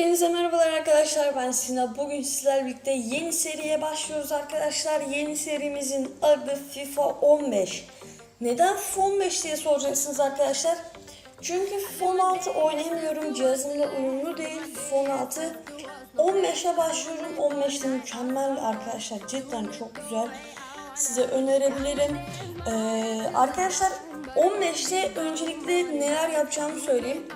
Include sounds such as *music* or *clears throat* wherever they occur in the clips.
Hepinize merhabalar arkadaşlar ben Sina. Bugün sizlerle birlikte yeni seriye başlıyoruz arkadaşlar. Yeni serimizin adı FIFA 15. Neden FIFA 15 diye soracaksınız arkadaşlar. Çünkü FIFA 16 oynayamıyorum. Cihazımla uyumlu değil. FIFA 16 15'e başlıyorum. 15'te mükemmel arkadaşlar. Cidden çok güzel. Size önerebilirim. Ee, arkadaşlar 15'te öncelikle neler yapacağımı söyleyeyim.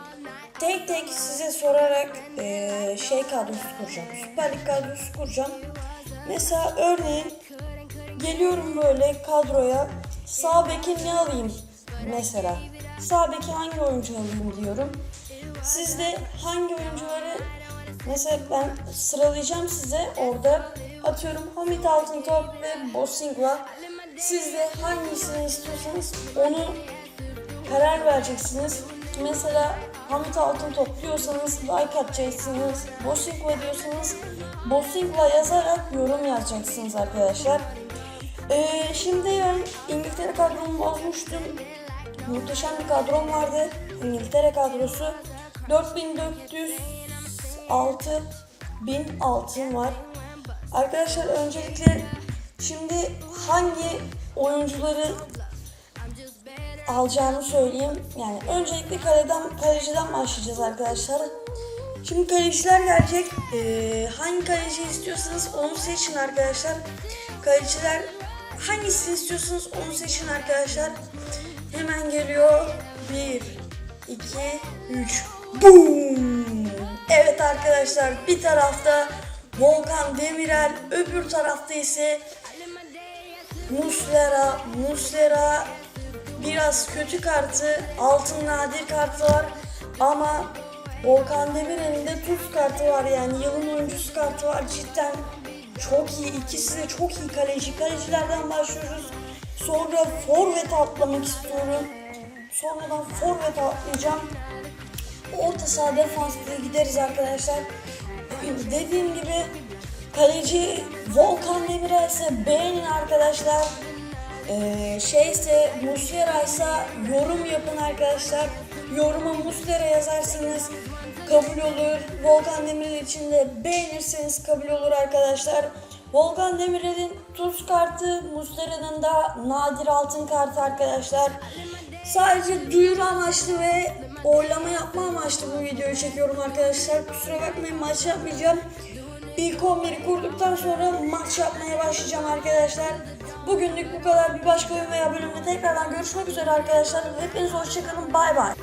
Tek tek size sorarak eee, şey kadrosu kuracağım. Süper Lig kadrosu kuracağım. Mesela örneğin geliyorum böyle kadroya sağ beki ne alayım mesela. Sağ beki hangi oyuncu alayım diyorum. Siz de hangi oyuncuları mesela ben sıralayacağım size orada atıyorum Hamit Altıntop ve Bosingla. Siz de hangisini istiyorsanız onu karar vereceksiniz. Mesela Hamit Altın topluyorsanız like atacaksınız. Bosingla diyorsanız Bosingla yazarak yorum yazacaksınız arkadaşlar. Ee, şimdi ben İngiltere kadromu bozmuştum. Muhteşem bir kadrom vardı. İngiltere kadrosu. 4406 bin altın var. Arkadaşlar öncelikle şimdi hangi oyuncuları alacağımı söyleyeyim. Yani öncelikle kaleden kaleciden başlayacağız arkadaşlar. Şimdi kaleciler gelecek. Ee, hangi kaleci istiyorsanız onu seçin arkadaşlar. Kaleciler hangisini istiyorsanız onu seçin arkadaşlar. Hemen geliyor. 1 2 3 Boom! Evet arkadaşlar bir tarafta Volkan Demirel, öbür tarafta ise Muslera, Muslera biraz kötü kartı, altın nadir kartı var. Ama Volkan Demirel'in de tuz kartı var yani. Yılın oyuncusu kartı var. Cidden çok iyi. İkisi de çok iyi kaleci. Kalecilerden başlıyoruz. Sonra forvet atlamak istiyorum. Sonradan forvet atlayacağım. Orta saha defans diye gideriz arkadaşlar. *clears throat* Dediğim gibi kaleci Volkan Demirel ise beğenin arkadaşlar ee, şeyse Muslera ise yorum yapın arkadaşlar. Yoruma Muslera yazarsanız kabul olur. Volkan Demirel için de beğenirseniz kabul olur arkadaşlar. Volkan Demirel'in tuz kartı, Muslera'nın da nadir altın kartı arkadaşlar. Sadece duyuru amaçlı ve oylama yapma amaçlı bu videoyu çekiyorum arkadaşlar. Kusura bakmayın maç yapmayacağım. İlk 11'i kurduktan sonra maç yapmaya başlayacağım arkadaşlar. Bugünlük bu kadar. Bir başka oyun veya bölümde tekrardan görüşmek üzere arkadaşlar. Hepinize hoşçakalın. Bay bay.